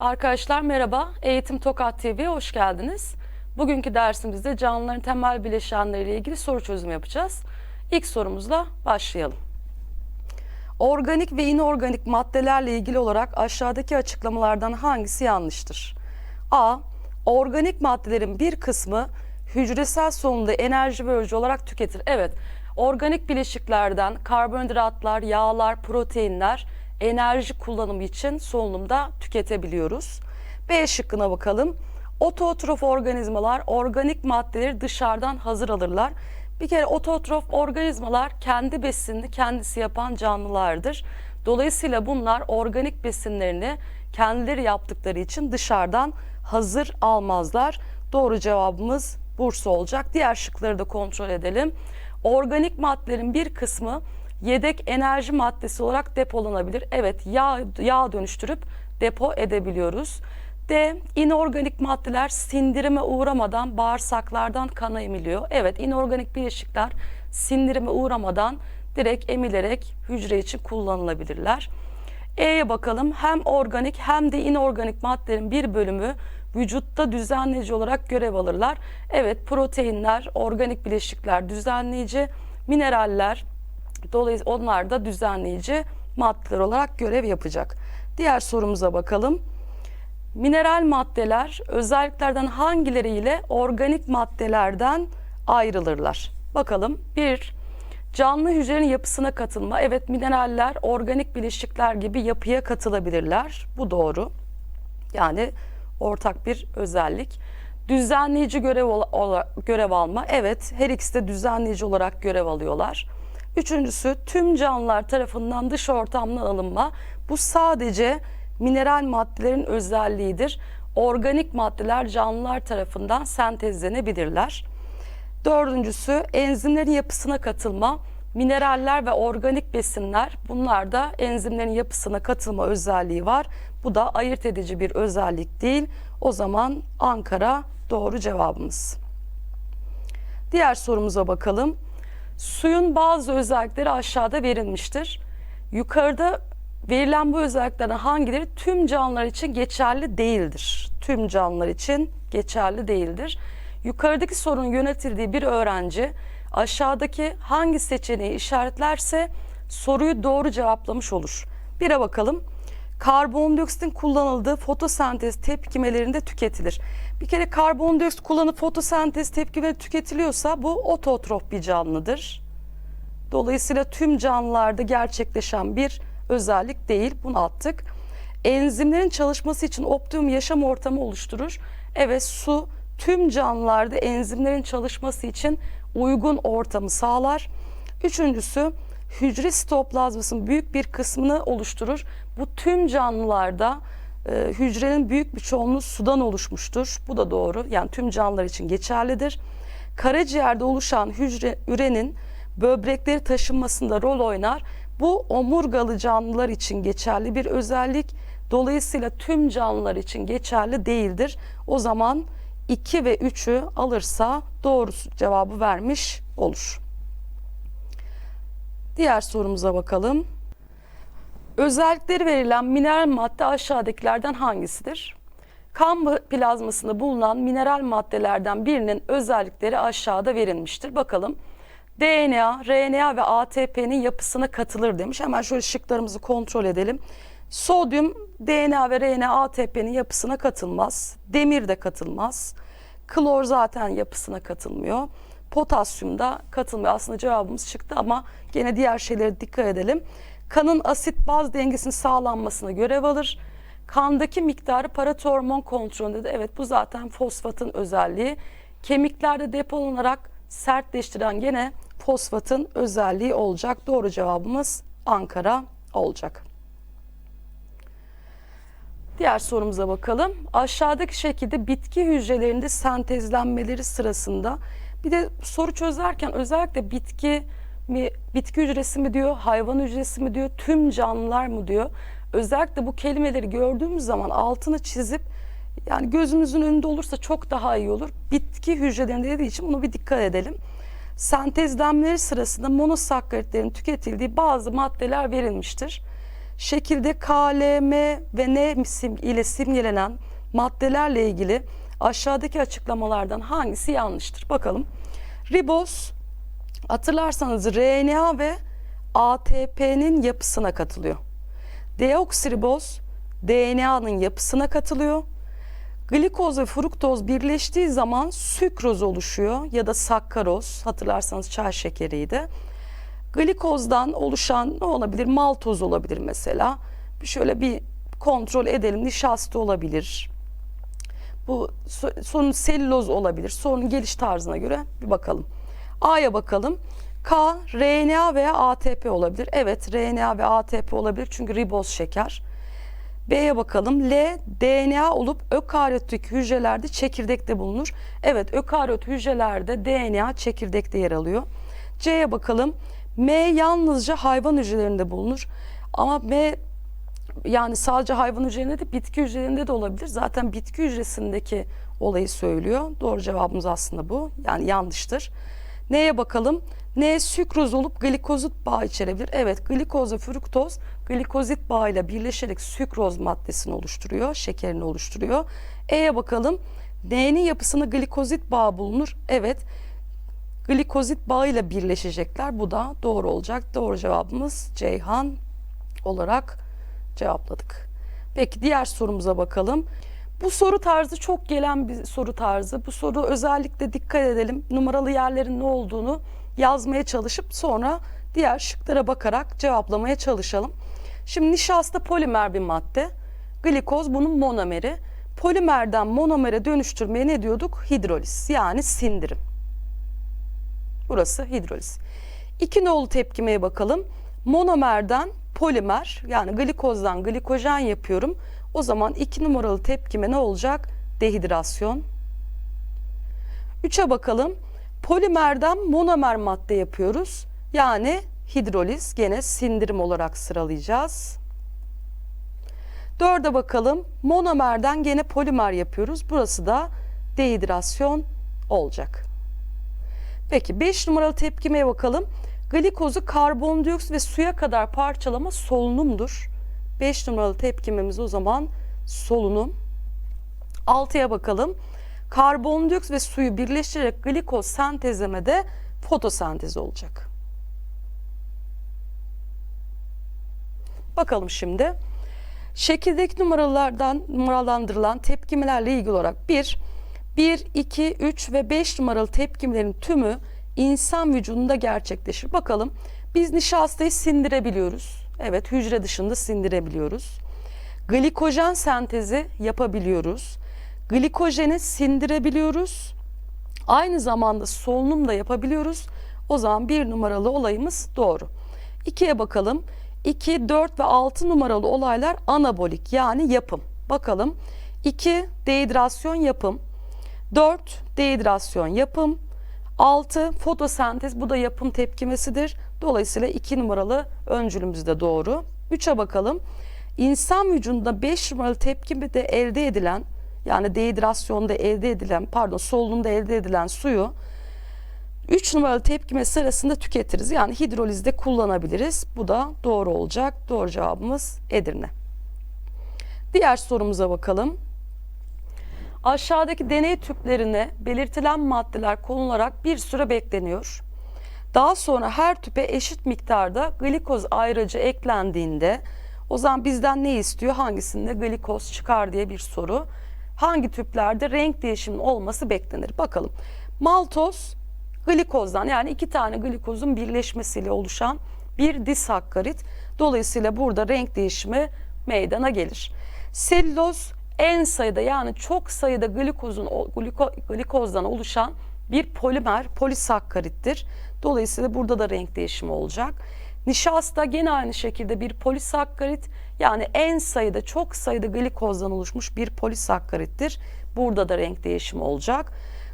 Arkadaşlar merhaba, Eğitim Tokat TV'ye hoş geldiniz. Bugünkü dersimizde canlıların temel bileşenleriyle ilgili soru çözümü yapacağız. İlk sorumuzla başlayalım. Organik ve inorganik maddelerle ilgili olarak aşağıdaki açıklamalardan hangisi yanlıştır? A. Organik maddelerin bir kısmı hücresel solunumda enerji verici olarak tüketir. Evet, organik bileşiklerden karbonhidratlar, yağlar, proteinler enerji kullanımı için solunumda tüketebiliyoruz. B şıkkına bakalım. Ototrof organizmalar organik maddeleri dışarıdan hazır alırlar. Bir kere ototrof organizmalar kendi besinini kendisi yapan canlılardır. Dolayısıyla bunlar organik besinlerini kendileri yaptıkları için dışarıdan hazır almazlar. Doğru cevabımız Bursa olacak. Diğer şıkları da kontrol edelim. Organik maddelerin bir kısmı yedek enerji maddesi olarak depolanabilir. Evet yağ, yağ dönüştürüp depo edebiliyoruz. D. inorganik maddeler sindirime uğramadan bağırsaklardan kana emiliyor. Evet inorganik bileşikler sindirime uğramadan direkt emilerek hücre için kullanılabilirler. E'ye bakalım. Hem organik hem de inorganik maddelerin bir bölümü vücutta düzenleyici olarak görev alırlar. Evet proteinler, organik bileşikler düzenleyici, mineraller, Dolayısıyla onlar da düzenleyici maddeler olarak görev yapacak. Diğer sorumuza bakalım. Mineral maddeler özelliklerden hangileriyle organik maddelerden ayrılırlar? Bakalım. Bir, canlı hücrenin yapısına katılma. Evet mineraller organik bileşikler gibi yapıya katılabilirler. Bu doğru. Yani ortak bir özellik. Düzenleyici görev, görev alma. Evet her ikisi de düzenleyici olarak görev alıyorlar. Üçüncüsü tüm canlılar tarafından dış ortamdan alınma. Bu sadece mineral maddelerin özelliğidir. Organik maddeler canlılar tarafından sentezlenebilirler. Dördüncüsü enzimlerin yapısına katılma. Mineraller ve organik besinler bunlar da enzimlerin yapısına katılma özelliği var. Bu da ayırt edici bir özellik değil. O zaman Ankara doğru cevabımız. Diğer sorumuza bakalım. Suyun bazı özellikleri aşağıda verilmiştir. Yukarıda verilen bu özelliklerden hangileri tüm canlılar için geçerli değildir? Tüm canlılar için geçerli değildir. Yukarıdaki sorunun yönetildiği bir öğrenci aşağıdaki hangi seçeneği işaretlerse soruyu doğru cevaplamış olur. Bire bakalım. Karbondioksitin kullanıldığı fotosentez tepkimelerinde tüketilir. Bir kere karbondioksit kullanıp fotosentez tepkimeleri tüketiliyorsa bu ototrof bir canlıdır. Dolayısıyla tüm canlılarda gerçekleşen bir özellik değil. Bunu attık. Enzimlerin çalışması için optimum yaşam ortamı oluşturur. Evet su tüm canlılarda enzimlerin çalışması için uygun ortamı sağlar. Üçüncüsü hücre sitoplazmasının büyük bir kısmını oluşturur. Bu tüm canlılarda e, hücrenin büyük bir çoğunluğu sudan oluşmuştur. Bu da doğru. Yani tüm canlılar için geçerlidir. Karaciğerde oluşan hücre ürenin böbrekleri taşınmasında rol oynar. Bu omurgalı canlılar için geçerli bir özellik. Dolayısıyla tüm canlılar için geçerli değildir. O zaman 2 ve 3'ü alırsa doğru cevabı vermiş olur. Diğer sorumuza bakalım. Özellikleri verilen mineral madde aşağıdakilerden hangisidir? Kan plazmasında bulunan mineral maddelerden birinin özellikleri aşağıda verilmiştir. Bakalım. DNA, RNA ve ATP'nin yapısına katılır demiş. Hemen şöyle şıklarımızı kontrol edelim. Sodyum DNA ve RNA ATP'nin yapısına katılmaz. Demir de katılmaz. Klor zaten yapısına katılmıyor. Potasyum da katılmıyor. Aslında cevabımız çıktı ama gene diğer şeylere dikkat edelim. Kanın asit baz dengesinin sağlanmasına görev alır. Kandaki miktarı paratormon kontrolünde de evet bu zaten fosfatın özelliği. Kemiklerde depolanarak sertleştiren gene fosfatın özelliği olacak. Doğru cevabımız Ankara olacak. Diğer sorumuza bakalım. Aşağıdaki şekilde bitki hücrelerinde sentezlenmeleri sırasında bir de soru çözerken özellikle bitki mi, bitki hücresi mi diyor, hayvan hücresi mi diyor, tüm canlılar mı diyor. Özellikle bu kelimeleri gördüğümüz zaman altını çizip yani gözümüzün önünde olursa çok daha iyi olur. Bitki hücrelerinde dediği için bunu bir dikkat edelim. Sentezlenmeleri sırasında monosakkaritlerin tüketildiği bazı maddeler verilmiştir. şekilde K, L, M ve N ile simgelenen maddelerle ilgili aşağıdaki açıklamalardan hangisi yanlıştır? Bakalım. Riboz hatırlarsanız RNA ve ATP'nin yapısına katılıyor. Deoksiriboz DNA'nın yapısına katılıyor. Glikoz ve fruktoz birleştiği zaman sükroz oluşuyor ya da sakkaroz hatırlarsanız çay şekeriydi. Glikozdan oluşan ne olabilir? Maltoz olabilir mesela. Şöyle bir kontrol edelim. Nişasta olabilir. Bu so- sorun selüloz olabilir. Sorunun geliş tarzına göre bir bakalım. A'ya bakalım. K, RNA veya ATP olabilir. Evet RNA ve ATP olabilir çünkü riboz şeker. B'ye bakalım. L, DNA olup ökaryotik hücrelerde çekirdekte bulunur. Evet ökaryot hücrelerde DNA çekirdekte yer alıyor. C'ye bakalım. M yalnızca hayvan hücrelerinde bulunur. Ama M yani sadece hayvan hücrelerinde de bitki hücrelerinde de olabilir. Zaten bitki hücresindeki olayı söylüyor. Doğru cevabımız aslında bu. Yani yanlıştır. Neye bakalım? N sükroz olup glikozit bağı içerebilir. Evet glikoz ve fruktoz glikozit bağıyla birleşerek sükroz maddesini oluşturuyor. Şekerini oluşturuyor. E'ye bakalım. N'nin yapısında glikozit bağı bulunur. Evet glikozit bağıyla birleşecekler. Bu da doğru olacak. Doğru cevabımız Ceyhan olarak cevapladık. Peki diğer sorumuza bakalım. Bu soru tarzı çok gelen bir soru tarzı. Bu soru özellikle dikkat edelim. Numaralı yerlerin ne olduğunu yazmaya çalışıp sonra diğer şıklara bakarak cevaplamaya çalışalım. Şimdi nişasta polimer bir madde. Glikoz bunun monomeri. Polimerden monomere dönüştürmeye ne diyorduk? Hidroliz yani sindirim. Burası hidroliz. İki nolu tepkimeye bakalım. Monomerden polimer yani glikozdan glikojen yapıyorum. O zaman iki numaralı tepkime ne olacak? Dehidrasyon. Üçe bakalım. Polimerden monomer madde yapıyoruz. Yani hidroliz gene sindirim olarak sıralayacağız. Dörde bakalım. Monomerden gene polimer yapıyoruz. Burası da dehidrasyon olacak. Peki 5 numaralı tepkimeye bakalım. Glikozu karbondioksit ve suya kadar parçalama solunumdur. 5 numaralı tepkimemiz o zaman solunum. 6'ya bakalım. Karbondioksit ve suyu birleştirerek glikoz sentezlemede fotosentez olacak. Bakalım şimdi. Şekildeki numaralardan numaralandırılan tepkimelerle ilgili olarak 1, 1, 2, 3 ve 5 numaralı tepkimelerin tümü insan vücudunda gerçekleşir. Bakalım biz nişastayı sindirebiliyoruz. Evet hücre dışında sindirebiliyoruz. Glikojen sentezi yapabiliyoruz. Glikojeni sindirebiliyoruz. Aynı zamanda solunum da yapabiliyoruz. O zaman bir numaralı olayımız doğru. İkiye bakalım. 2, 4 ve 6 numaralı olaylar anabolik yani yapım. Bakalım. 2 dehidrasyon yapım. 4 dehidrasyon yapım. 6 fotosentez bu da yapım tepkimesidir. Dolayısıyla 2 numaralı öncülümüz de doğru. 3'e bakalım. İnsan vücudunda 5 numaralı tepkimi de elde edilen yani dehidrasyonda elde edilen pardon solunumda elde edilen suyu 3 numaralı tepkime sırasında tüketiriz. Yani hidrolizde kullanabiliriz. Bu da doğru olacak. Doğru cevabımız Edirne. Diğer sorumuza bakalım. Aşağıdaki deney tüplerine belirtilen maddeler konularak bir süre bekleniyor. Daha sonra her tüpe eşit miktarda glikoz ayracı eklendiğinde o zaman bizden ne istiyor? Hangisinde glikoz çıkar diye bir soru. Hangi tüplerde renk değişiminin olması beklenir? Bakalım. Maltoz glikozdan yani iki tane glikozun birleşmesiyle oluşan bir disakkarit. Dolayısıyla burada renk değişimi meydana gelir. Selüloz en sayıda yani çok sayıda glikozun gliko, glikozdan oluşan bir polimer polisakkarittir. Dolayısıyla burada da renk değişimi olacak. Nişasta gene aynı şekilde bir polisakkarit yani en sayıda çok sayıda glikozdan oluşmuş bir polisakkarittir. Burada da renk değişimi olacak.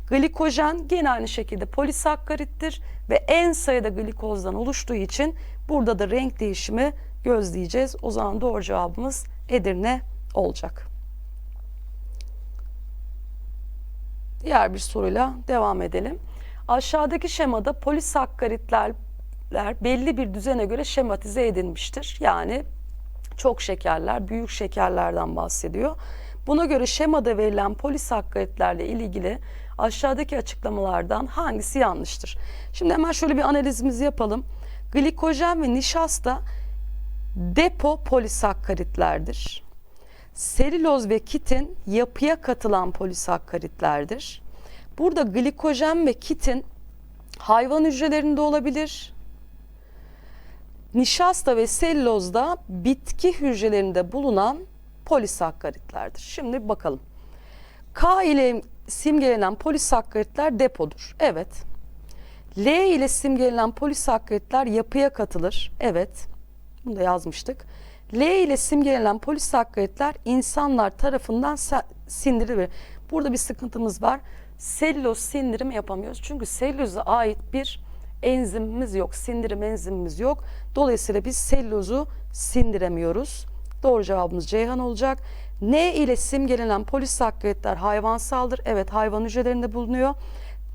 Glikojen gene aynı şekilde polisakkarittir ve en sayıda glikozdan oluştuğu için burada da renk değişimi gözleyeceğiz. O zaman doğru cevabımız Edirne olacak. Diğer bir soruyla devam edelim. Aşağıdaki şemada polisakkaritler belli bir düzene göre şematize edilmiştir. Yani çok şekerler, büyük şekerlerden bahsediyor. Buna göre şemada verilen polisakkaritlerle ilgili aşağıdaki açıklamalardan hangisi yanlıştır? Şimdi hemen şöyle bir analizimizi yapalım. Glikojen ve nişasta depo polisakkaritlerdir. Selüloz ve kitin yapıya katılan polisakkaritlerdir. Burada glikojen ve kitin hayvan hücrelerinde olabilir. Nişasta ve selüloz bitki hücrelerinde bulunan polisakkaritlerdir. Şimdi bakalım. K ile simgelenen polisakkaritler depodur. Evet. L ile simgelenen polisakkaritler yapıya katılır. Evet. Bunu da yazmıştık. L ile simgelenen polisakkaritler insanlar tarafından sindirilir. Burada bir sıkıntımız var. Selüloz sindirimi yapamıyoruz. Çünkü selüloza ait bir enzimimiz yok. Sindirim enzimimiz yok. Dolayısıyla biz selülozu sindiremiyoruz. Doğru cevabımız Ceyhan olacak. N ile simgelenen polisakkaritler hayvansaldır. Evet hayvan hücrelerinde bulunuyor.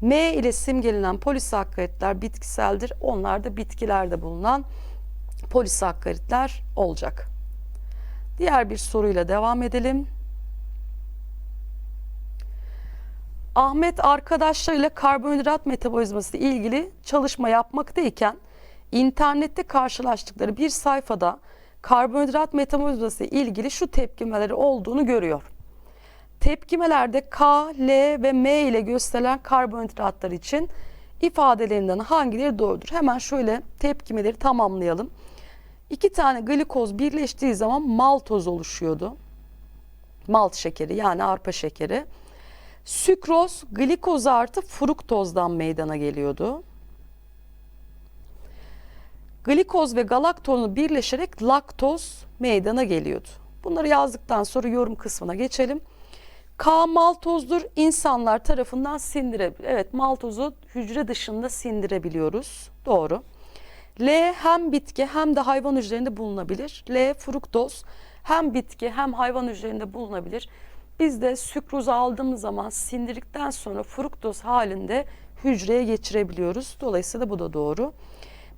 M ile simgelenen polisakkaritler bitkiseldir. Onlar da bitkilerde bulunan polisakkaritler olacak. Diğer bir soruyla devam edelim. Ahmet arkadaşlarıyla karbonhidrat metabolizması ile ilgili çalışma yapmaktayken internette karşılaştıkları bir sayfada karbonhidrat metabolizması ile ilgili şu tepkimeleri olduğunu görüyor. Tepkimelerde K, L ve M ile gösterilen karbonhidratlar için ifadelerinden hangileri doğrudur? Hemen şöyle tepkimeleri tamamlayalım. İki tane glikoz birleştiği zaman maltoz oluşuyordu. Malt şekeri yani arpa şekeri. Sükroz glikoz artı fruktozdan meydana geliyordu. Glikoz ve galaktozun birleşerek laktoz meydana geliyordu. Bunları yazdıktan sonra yorum kısmına geçelim. K maltozdur. İnsanlar tarafından sindirebilir. Evet maltozu hücre dışında sindirebiliyoruz. Doğru. L hem bitki hem de hayvan hücrelerinde bulunabilir. L fruktoz hem bitki hem hayvan hücrelerinde bulunabilir. Biz de sükrozu aldığımız zaman sindirdikten sonra fruktoz halinde hücreye geçirebiliyoruz. Dolayısıyla bu da doğru.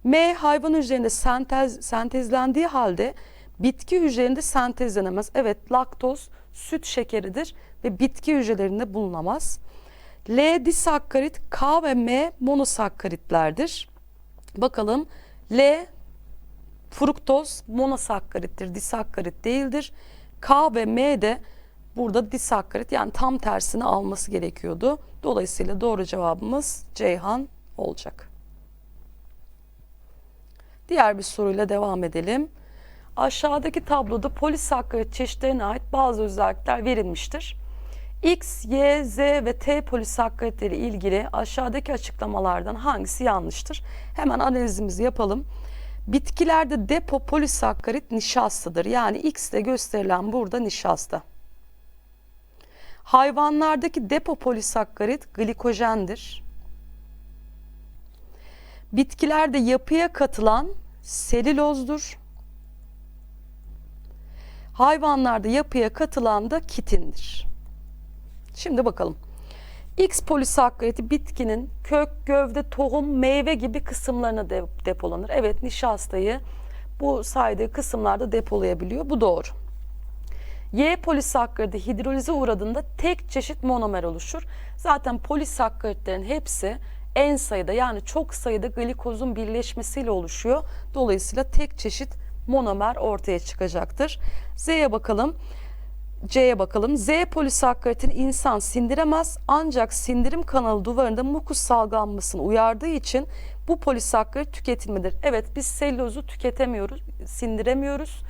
M hayvan hücrelerinde sentez, sentezlendiği halde bitki hücrelerinde sentezlenemez. Evet laktoz süt şekeridir ve bitki hücrelerinde bulunamaz. L disakkarit, K ve M monosakkaritlerdir. Bakalım L fruktoz monosakkarittir, disakkarit değildir. K ve M de burada disakkarit yani tam tersini alması gerekiyordu. Dolayısıyla doğru cevabımız Ceyhan olacak. Diğer bir soruyla devam edelim. Aşağıdaki tabloda polisakkarit çeşitlerine ait bazı özellikler verilmiştir. X, Y, Z ve T polisakkaritleri ilgili aşağıdaki açıklamalardan hangisi yanlıştır? Hemen analizimizi yapalım. Bitkilerde depo polisakkarit nişastadır. Yani X ile gösterilen burada nişasta. Hayvanlardaki depo polisakkarit glikojendir. Bitkilerde yapıya katılan selülozdur. Hayvanlarda yapıya katılan da kitindir. Şimdi bakalım. X polisakkariti bitkinin kök, gövde, tohum, meyve gibi kısımlarına de depolanır. Evet nişastayı bu saydığı kısımlarda depolayabiliyor. Bu doğru. Y polisakkaridi hidrolize uğradığında tek çeşit monomer oluşur. Zaten polisakkaritlerin hepsi en sayıda yani çok sayıda glikozun birleşmesiyle oluşuyor. Dolayısıyla tek çeşit monomer ortaya çıkacaktır. Z'ye bakalım. C'ye bakalım. Z polisakkaritini insan sindiremez ancak sindirim kanalı duvarında mukus salgılanmasını uyardığı için bu polisakkarit tüketilmedir. Evet biz selülozu tüketemiyoruz, sindiremiyoruz.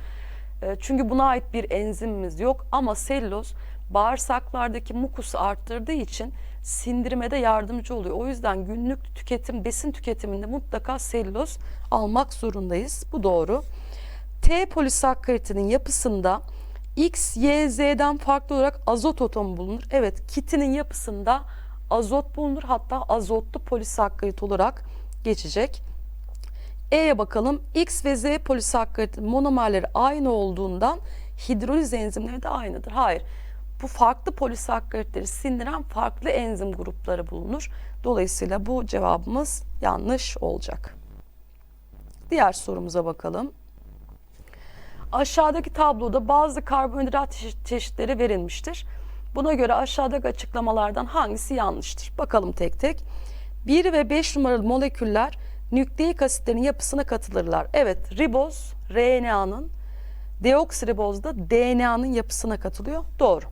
E, çünkü buna ait bir enzimimiz yok ama selüloz bağırsaklardaki mukusu arttırdığı için sindirime de yardımcı oluyor. O yüzden günlük tüketim, besin tüketiminde mutlaka selüloz almak zorundayız. Bu doğru. T polisakkaritinin yapısında X, Y, Z'den farklı olarak azot atomu bulunur. Evet, kitinin yapısında azot bulunur. Hatta azotlu polisakkarit olarak geçecek. E'ye bakalım. X ve Z polisakkarit monomerleri aynı olduğundan hidroliz enzimleri de aynıdır. Hayır. Bu farklı polisakkaritleri sindiren farklı enzim grupları bulunur. Dolayısıyla bu cevabımız yanlış olacak. Diğer sorumuza bakalım. Aşağıdaki tabloda bazı karbonhidrat çeşit- çeşitleri verilmiştir. Buna göre aşağıdaki açıklamalardan hangisi yanlıştır? Bakalım tek tek. 1 ve 5 numaralı moleküller nükleik asitlerin yapısına katılırlar. Evet, riboz RNA'nın, deoksiriboz da DNA'nın yapısına katılıyor. Doğru.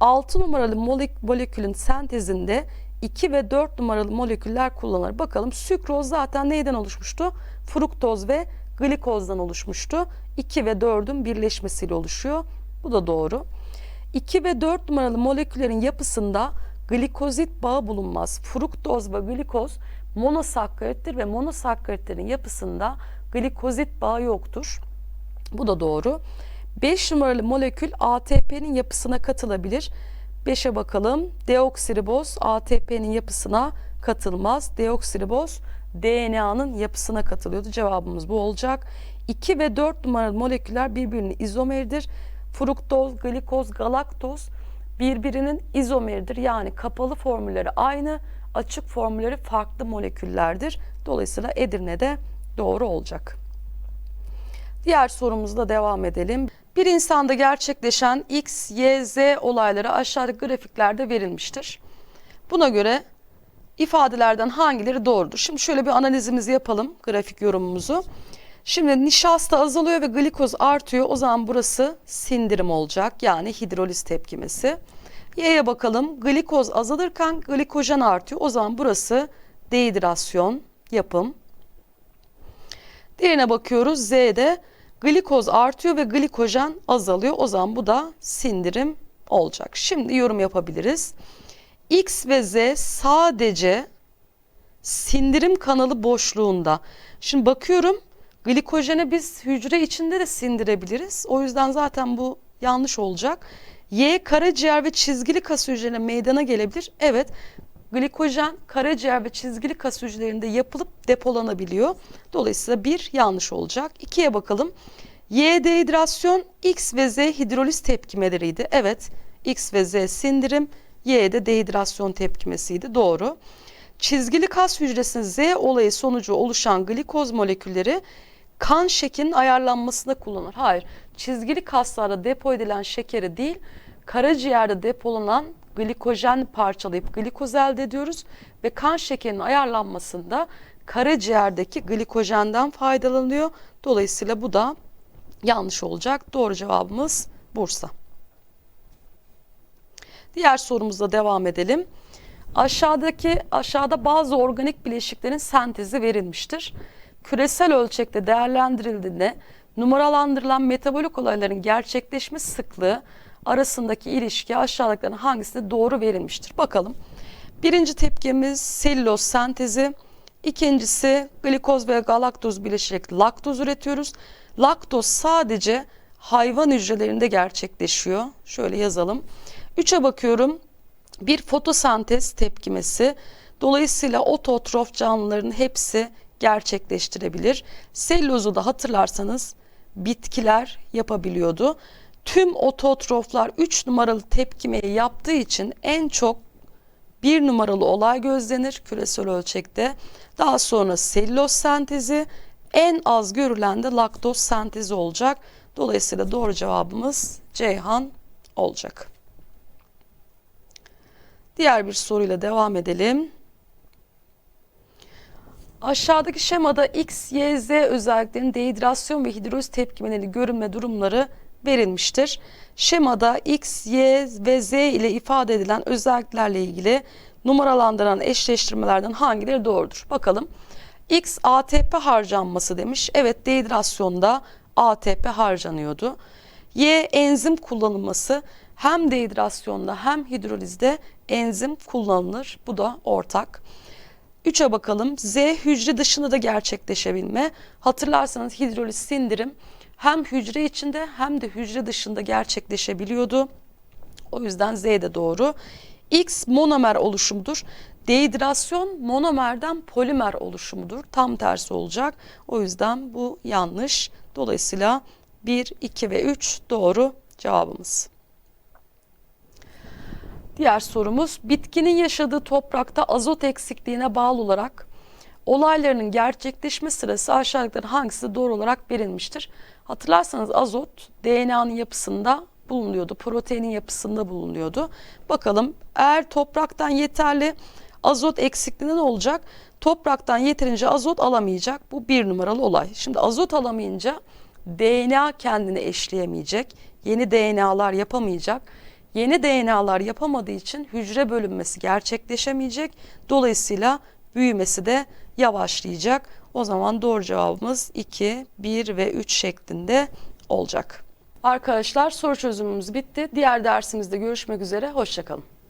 6 numaralı molek- molekülün sentezinde 2 ve 4 numaralı moleküller kullanılır. Bakalım sükroz zaten neyden oluşmuştu? Fruktoz ve glikozdan oluşmuştu. 2 ve 4'ün birleşmesiyle oluşuyor. Bu da doğru. 2 ve 4 numaralı moleküllerin yapısında glikozit bağı bulunmaz. Fruktoz ve glikoz monosakkarittir ve monosakkaritlerin yapısında glikozit bağı yoktur. Bu da doğru. 5 numaralı molekül ATP'nin yapısına katılabilir. 5'e bakalım. Deoksiriboz ATP'nin yapısına katılmaz. Deoksiriboz DNA'nın yapısına katılıyordu. Cevabımız bu olacak. 2 ve 4 numaralı moleküller birbirinin izomeridir. Fruktoz, glikoz, galaktoz birbirinin izomeridir. Yani kapalı formülleri aynı, açık formülleri farklı moleküllerdir. Dolayısıyla Edirne'de doğru olacak. Diğer sorumuzla devam edelim. Bir insanda gerçekleşen X, Y, Z olayları aşağıdaki grafiklerde verilmiştir. Buna göre ifadelerden hangileri doğrudur? Şimdi şöyle bir analizimizi yapalım, grafik yorumumuzu. Şimdi nişasta azalıyor ve glikoz artıyor. O zaman burası sindirim olacak. Yani hidroliz tepkimesi. Y'ye bakalım. Glikoz azalırken glikojen artıyor. O zaman burası dehidrasyon, yapım. Diğerine bakıyoruz. Z'de glikoz artıyor ve glikojen azalıyor. O zaman bu da sindirim olacak. Şimdi yorum yapabiliriz. X ve Z sadece sindirim kanalı boşluğunda. Şimdi bakıyorum glikojeni biz hücre içinde de sindirebiliriz. O yüzden zaten bu yanlış olacak. Y karaciğer ve çizgili kas hücrelerine meydana gelebilir. Evet glikojen karaciğer ve çizgili kas hücrelerinde yapılıp depolanabiliyor. Dolayısıyla bir yanlış olacak. İkiye bakalım. Y dehidrasyon, X ve Z hidroliz tepkimeleriydi. Evet, X ve Z sindirim, Y de dehidrasyon tepkimesiydi. Doğru. Çizgili kas hücresinin Z olayı sonucu oluşan glikoz molekülleri kan şekerinin ayarlanmasında kullanılır. Hayır, çizgili kaslarda depo edilen şekeri değil, karaciğerde depolanan glikojen parçalayıp glikoz elde ediyoruz ve kan şekerinin ayarlanmasında karaciğerdeki glikojenden faydalanıyor. Dolayısıyla bu da yanlış olacak. Doğru cevabımız Bursa. Diğer sorumuzla devam edelim. Aşağıdaki aşağıda bazı organik bileşiklerin sentezi verilmiştir. Küresel ölçekte değerlendirildiğinde numaralandırılan metabolik olayların gerçekleşme sıklığı arasındaki ilişki aşağıdakilerin hangisinde doğru verilmiştir? Bakalım. Birinci tepkimiz selüloz sentezi. İkincisi glikoz ve galaktoz bileşerek laktoz üretiyoruz. Laktoz sadece hayvan hücrelerinde gerçekleşiyor. Şöyle yazalım. Üçe bakıyorum. Bir fotosentez tepkimesi. Dolayısıyla ototrof canlıların hepsi gerçekleştirebilir. Selülozu da hatırlarsanız bitkiler yapabiliyordu. Tüm ototroflar 3 numaralı tepkimeyi yaptığı için en çok bir numaralı olay gözlenir küresel ölçekte. Daha sonra selüloz sentezi en az görülen de laktoz sentezi olacak. Dolayısıyla doğru cevabımız Ceyhan olacak. Diğer bir soruyla devam edelim. Aşağıdaki şemada X, Y, Z özelliklerinin dehidrasyon ve hidroliz tepkimeleri görünme durumları verilmiştir. Şemada X, Y ve Z ile ifade edilen özelliklerle ilgili numaralandıran eşleştirmelerden hangileri doğrudur? Bakalım. X ATP harcanması demiş. Evet dehidrasyonda ATP harcanıyordu. Y enzim kullanılması hem dehidrasyonda hem hidrolizde enzim kullanılır. Bu da ortak. 3'e bakalım. Z hücre dışında da gerçekleşebilme. Hatırlarsanız hidroliz sindirim hem hücre içinde hem de hücre dışında gerçekleşebiliyordu. O yüzden Z de doğru. X monomer oluşumudur. Dehidrasyon monomerden polimer oluşumudur. Tam tersi olacak. O yüzden bu yanlış. Dolayısıyla 1, 2 ve 3 doğru cevabımız. Diğer sorumuz bitkinin yaşadığı toprakta azot eksikliğine bağlı olarak olaylarının gerçekleşme sırası aşağıdakilerin hangisi doğru olarak verilmiştir? Hatırlarsanız azot DNA'nın yapısında bulunuyordu, proteinin yapısında bulunuyordu. Bakalım eğer topraktan yeterli azot eksikliğinde ne olacak? Topraktan yeterince azot alamayacak. Bu bir numaralı olay. Şimdi azot alamayınca DNA kendini eşleyemeyecek. Yeni DNA'lar yapamayacak. Yeni DNA'lar yapamadığı için hücre bölünmesi gerçekleşemeyecek. Dolayısıyla büyümesi de yavaşlayacak. O zaman doğru cevabımız 2, 1 ve 3 şeklinde olacak. Arkadaşlar soru çözümümüz bitti. Diğer dersimizde görüşmek üzere. Hoşçakalın.